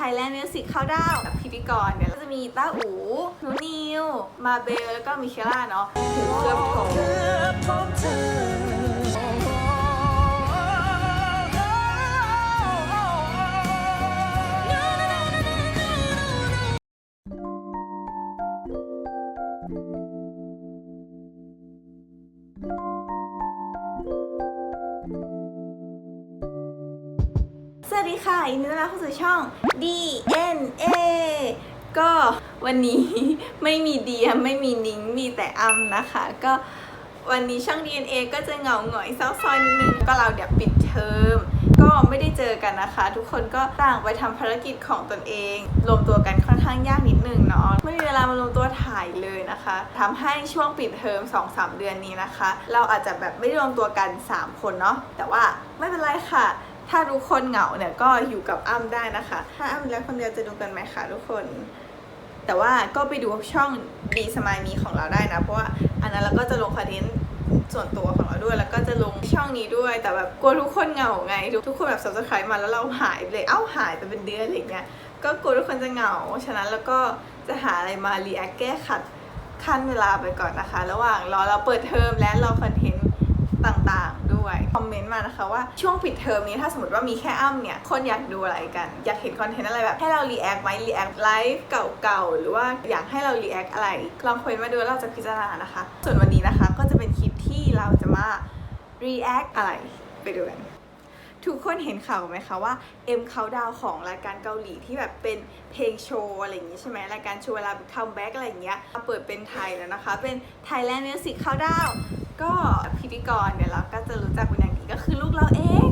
Thailand Music เข้าดาวกับพิธีกรเนี่ยก็จะมีต้าอูหนูนิว มาเบล แล้วก็มิเคล่าเนาะถือเครื่องโทร ค่ะยินดีต้อนรับเข้าสู่ช่อง DNA ก็วันนี้ไม่มีเดียไม่มีนิ้งมีแต่อัมนะคะ ก็วันนี้ช่อง DNA ก็จะเหงาหงอยเศร้าซอยนิดนึงก็เราเดี๋ยวปิดเทอมก็ไม่ได้เจอกันนะคะ ทุกคนก็ต่างไปทำภารกิจของตนเอง รวมตัวกันค่อนข้างยากนิดนึงเนาะไม่มีเวลามารวมตัวถ่ายเลยนะคะทำให้ช่วงปิดเทอม2-3 เดือนนี้นะคะ เราอาจจะแบบไม่ได้รวมตัวกัน 3 คนเนาะแต่ว่าไม่เป็นไรค่ะ ถ้าทุกคนเหงาเนี่ยก็อยู่กับอ้ำได้นะคะ ถ้าอ้ำแล้วคนเดียวจะดูกันไหมคะทุกคน แต่ว่าก็ไปดูช่องดีสมายมีของเราได้นะ เพราะว่าอันนั้นเราก็จะลงคอนเทนต์ส่วนตัวของเราด้วยแล้วก็จะลงช่องนี้ด้วยแต่แบบกลัวทุกคนเหงาไง ทุกทุกคนแบบ subscribe มาแล้วเราหายไปเลยเอ้าหายไปเป็นเดือนอะไรเงี้ยก็กลัวทุกคนจะเหงา ฉะนั้นแล้วก็จะหาอะไรมารีแอคแก้ขัดขั้นเวลาไปก่อนนะคะ ระหว่างรอเราเปิดเทอมและรอคอนเทนต์ต่างๆ ด้วย คอม เมนต์มานะคะว่าช่วงปิดเทอมนี้ถ้าสมมติว่ามีแค่อ้ำเนี่ยคนอยากดูอะไรกัน อยากเห็นคอนเทนต์อะไรแบบ ให้เรารีแอคไหมรีแอคไลฟ์เก่าๆ หรือว่าอยากให้เรารีแอคอะไร ลองคอมเมนต์มาดูเราจะพิจารณานะคะ ส่วนวันนี้นะคะก็จะเป็นคลิปที่เราจะมารีแอคอะไรไปดูกันทุกคนเห็นข่าวไหมคะว่าเอ็มเขาดาวของรายการเกาหลีที่แบบเป็นเพลงโชว์อะไรอย่างงี้ใช่ไหมรายการโชว์เวลาคัมแบ็กอะไรอย่างเงี้ยเปิดเป็นไทยแล้วนะคะ เป็น Thailand Music เขาดาวก็พิธีกรเนี่ยวเราก็จะรู้จักเป็นอย่าง ก็คือลูกเราเอง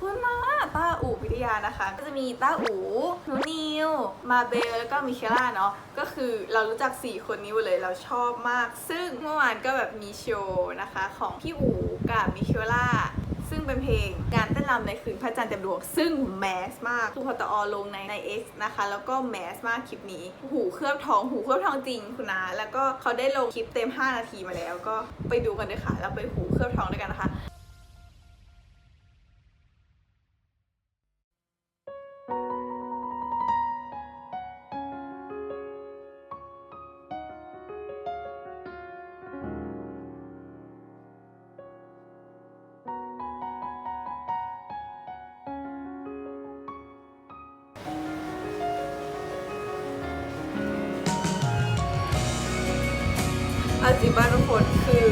คุณมาต้าอู่วิทยานะคะ ก็จะมีต้าอู่หนูนิว มาเบล แล้วก็มิเคล่าเนาะ ก็คือเรารู้จัก 4 คนนี้หมดเลย เราชอบมาก ซึ่งเมื่อวานก็แบบมีโชว์นะคะ ของพี่อู่กับมิเคล่าซึ่งเป็นเพลงการเต้นรำในคืนพระจันทร์เต็มดวง ซึ่งแมสมากทุกพตอลงในใน X นะคะ แล้วก็แมสมากคลิปนี้ หูเคลือบทอง หูเคลือบทองจริงคุณนะแล้วก็เขาได้ลงคลิปเต็ม 5 นาทีมาแล้ว ก็ไปดูกันด้วยค่ะ แล้วไปหูเคลือบทองด้วยกันนะคะ เอาจริบ้านทุกคนคือ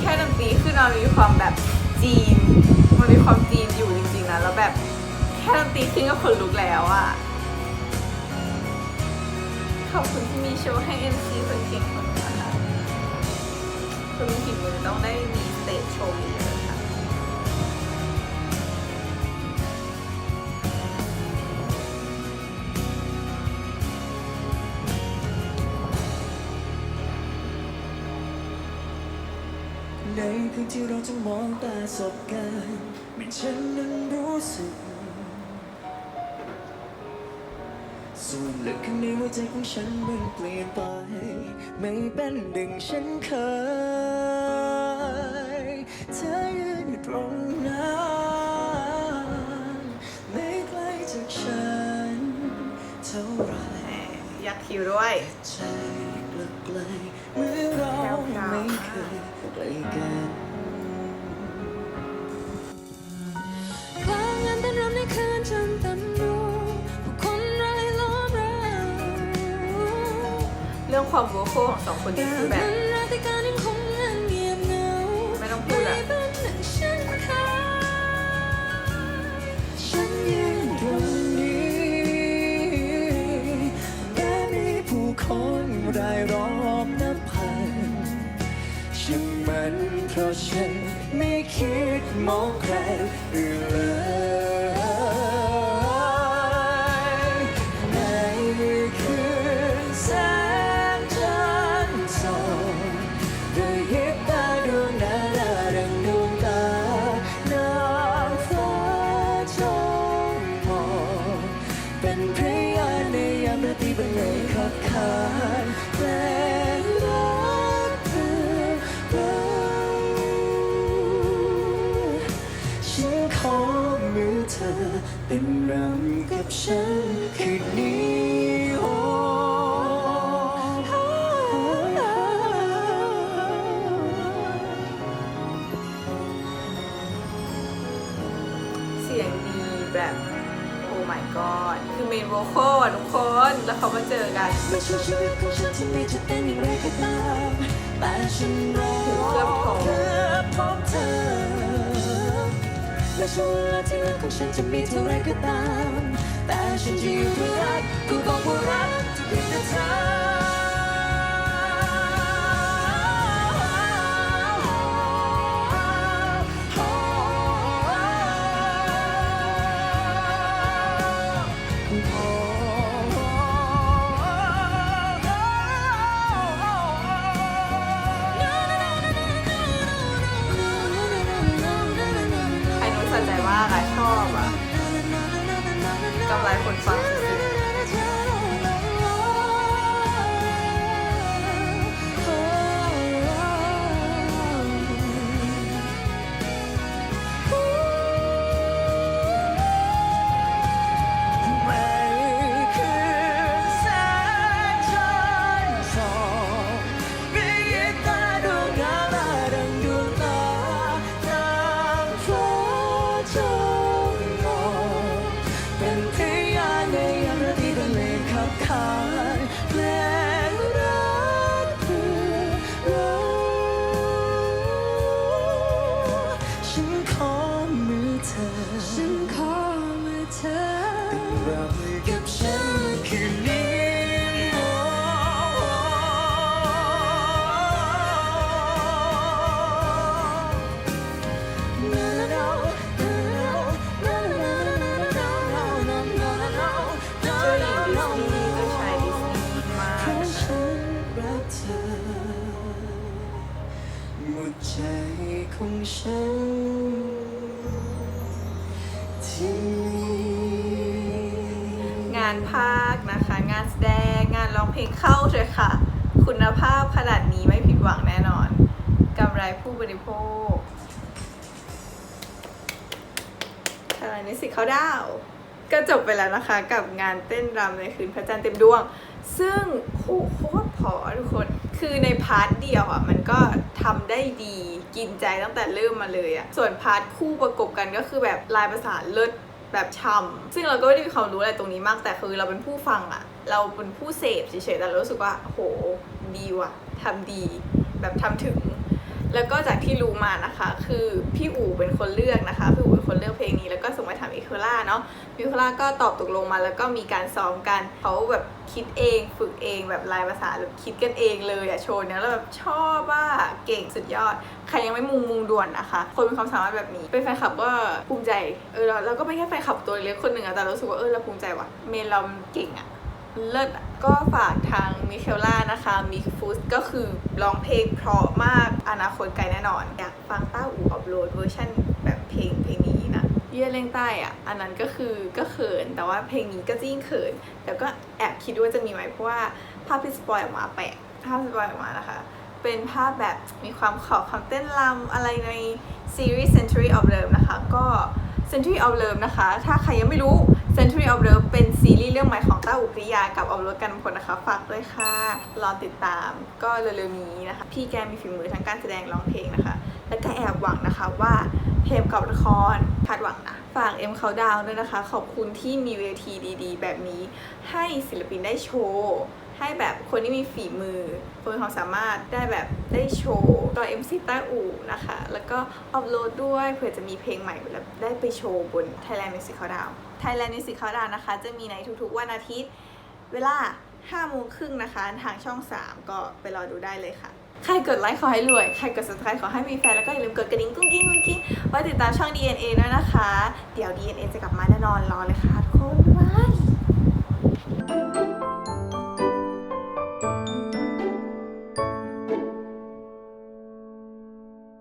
แค่ดนตรีคือนมามีความแบบจีน มันมีความจีนอยู่จริงๆนะแล้วแบบแค่ดนตรีขึ้นก็ขนลุกแล้วอะขอบคุณที่มีโชว์ให้ MC คนเก่งคนนะคะคุณมีฝีมือต้องได้มีสเตจโชว์เยอะ ในคืนที่เราจะมองตาสบกันเหมือนฉันนั้นรู้สึก ส่วนลึกข้างในหัวใจของฉันมันเปลี่ยนไป ไม่เป็นดึงฉันเคยเธอยืนอยู่ตรงนั้นไม่ไกลจากฉันเท่าไรยากคิวด้วย ยใกล้กันคลางงานเต้นรำในคืนจันตำรู้ผู้คนรายล้อมเรา เรื่องความโวโคของสองคนนี้คือแบบ คิ แบบโอ้ my god คือเมนโวโคลทุกคนแล้วเขามาเจอกันเช่จอกันวงเวลาที่รักของฉันจะมีเท่าไรก็ตามแต่ฉันจะอยู่เพื่อรักกูบอกว่ารักจะเพียแต่เธอ มือเธอรักกับฉันคืนานภาคนะคะ งานแสดงงานร้องเพลงเข้าเถอะค่ะ คุณภาพขนาดนี้ไม่ผิดหวังแน่นอนกำไรผู้บริโภคอะไรนี่สิเขาดาว ก็จบไปแล้วนะคะ กับงานเต้นรำในคืนพระจันทร์เต็มดวง ซึ่งโหโคตรพอทุกคน คือในพาร์ทเดียวอะ มันก็ทำได้ดีกินใจตั้งแต่เริ่มมาเลยอะ ส่วนพาร์ทคู่ประกบกันก็คือแบบลายประสานเลิศ แบบช่ำซึ่งเราก็ไม่ได้มีความรู้อะไรตรงนี้มาก แต่คือเราเป็นผู้ฟังอะเราเป็นผู้เสพเฉยๆแต่เรารู้สึกว่าโหดีว่ะทำดี แบบทำถึง แล้วก็จากที่รู้มานะคะ คือพี่อู๋เป็นคนเลือกนะคะ พี่อู๋เป็นคนเลือกเพลงนี้ แล้วก็ส่งไปถามอีคล่าเนาะอีคล่าก็ตอบตกลงมา แล้วก็มีการซ้อมกันเขาแบบคิดเอง ฝึกเองแบบลายภาษาแบบคิดกันเองเลยอะโชว์เนี้ยแล้วแบบชอบว่าเก่งสุดยอด ใครยังไม่มุงมุงด่วนนะคะ คนมีความสามารถแบบนี้ เป็นแฟนคลับก็ภูมิใจ เออเราเราก็ไม่แค่แฟนคลับตัวเล็กคนหนึ่งอะแต่เรารู้สึกว่าเออเราภูมิใจว่ะ เมนเราเก่งอะ เลิศก็ฝากทางมิเคลล่านะคะมิกฟูสก็คือร้องเพลงเพราะมากอนาคตไกลแน่นอน อยากฟังต้าอูอัปโหลดเวอร์ชันแบบเพลงเพลงนี้นะ เยื่อเล่งใต้อะอันนั้นก็คือก็เขิน แต่ว่าเพลงนี้ก็ยิ่งเขิน แต่ก็แอบคิดว่าจะมีไหมเพราะว่าภาพที่สปอยออกมาแปลกภาพสปอยออกมานะคะ เป็นภาพแบบมีความขอบความเต้นรำอะไรในซีรีส์ Century of Love นะคะ ก็ Century of Love นะคะ ถ้าใครยังไม่รู้ Century of Love เป็นซีรีส์เรื่องใหม่ของต้าอุปริยากับออมรถกันพลนะคะ ฝากด้วยค่ะ รอติดตามก็เร็วๆนี้นะคะ พี่แกมีฝีมือทั้งการแสดงร้องเพลงนะคะ และก็แอบหวังนะคะว่าเพลงกับละครคาดหวังนะ ฝากเอ็มเขาดาวด้วยนะคะ ขอบคุณที่มีเวทีดีๆ แบบนี้ ให้ศิลปินได้โชว์ ให้แบบคนที่มีฝีมือคนมีความสามารถได้แบบได้โชว์ต่อ MC ต้าอูนะคะ แล้วก็อัพโหลดด้วยเผื่อจะมีเพลงใหม่แล้วได้ไปโชว์บน Thailand Music Countdown Thailand Music Countdown นะคะ จะมีในทุกๆวันอาทิตย์ เวลา5โมงครึ่งนะคะ ทางช่อง 3 ก็ไปรอดูได้เลยค่ะใครกดไลค์ขอให้รวย ใครกด subscribe ขอให้มีแฟน แล้วก็อย่าลืมกดกระดิ่งกุ้งกิ้งกุ้งกิ้งไว้ติดตามช่อง DNA ด้วยนะคะ เดี๋ยว DNA จะกลับมาแน่นอนรอเลยค่ะทุกคนว่า